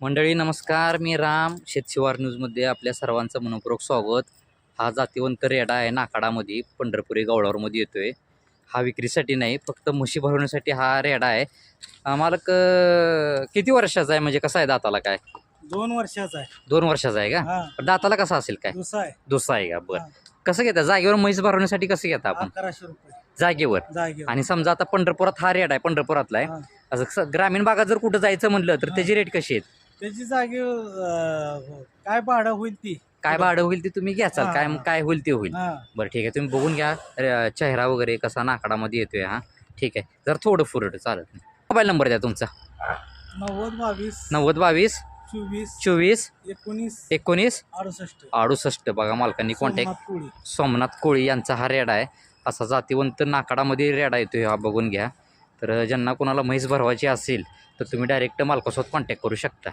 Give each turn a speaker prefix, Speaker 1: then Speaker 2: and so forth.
Speaker 1: मंडळी नमस्कार. मी राम. शेतशिवार न्यूजमध्ये आपल्या सर्वांचं मनपूर्वक स्वागत. हा जातीवंत रेडा आहे नाकाडामध्ये पंढरपुरी गवळावरमध्ये येतोय. हा विक्रीसाठी नाही फक्त म्हशी भरवण्यासाठी हा रेडा आहे. मालक किती वर्षाचा आहे? म्हणजे कसा आहे दाताला काय?
Speaker 2: दोन वर्षाचा आहे.
Speaker 1: दोन वर्षाचा आहे का? दाताला कसा असेल काय?
Speaker 2: दुसरा आहे.
Speaker 1: दुसरा आहे का? बरं. कसं घेता? जागेवर म्हैस भरवण्यासाठी कसं घेता आपण? जागेवर? आणि समजा आता पंढरपुरात हा रेड आहे पंढरपुरातला आहे. असं ग्रामीण भागात जर कुठं जायचं म्हणलं तर. त्याची रेट कशी आहेत?
Speaker 2: त्याची जागे अं, काय भाडं होईल ती?
Speaker 1: काय भाडं होईल ते तुम्ही घ्याचाल
Speaker 2: हा,
Speaker 1: काय
Speaker 2: हा.
Speaker 1: काय होईल ते होईल.
Speaker 2: हा.
Speaker 1: बरं ठीक आहे. तुम्ही बघून घ्या अरे, चेहरा वगैरे कसा नाकडामध्ये येतोय हा. ठीक आहे. जर थोडं फुरट चालत नाही मोबाईल नंबर द्या तुमचा.
Speaker 2: नव्वद बावीस.
Speaker 1: नव्वद बावीस.
Speaker 2: चोवीस.
Speaker 1: चोवीस.
Speaker 2: एकोणीस.
Speaker 1: एकोणीस.
Speaker 2: अडुसष्ट.
Speaker 1: अडुसष्ट. बघा मालकांनी कॉन्टॅक्ट
Speaker 2: सोमनाथ कोळी.
Speaker 1: सोमनाथ कोळी यांचा हा रेडा आहे. असा जातीवंत नाकाडामध्ये रेडा येतोय हा बघून घ्या. तर ज्यांना कोणाला म्हैस भरवायची असेल तर तुम्ही डायरेक्ट मालकासोबत कॉन्टॅक्ट करू शकता.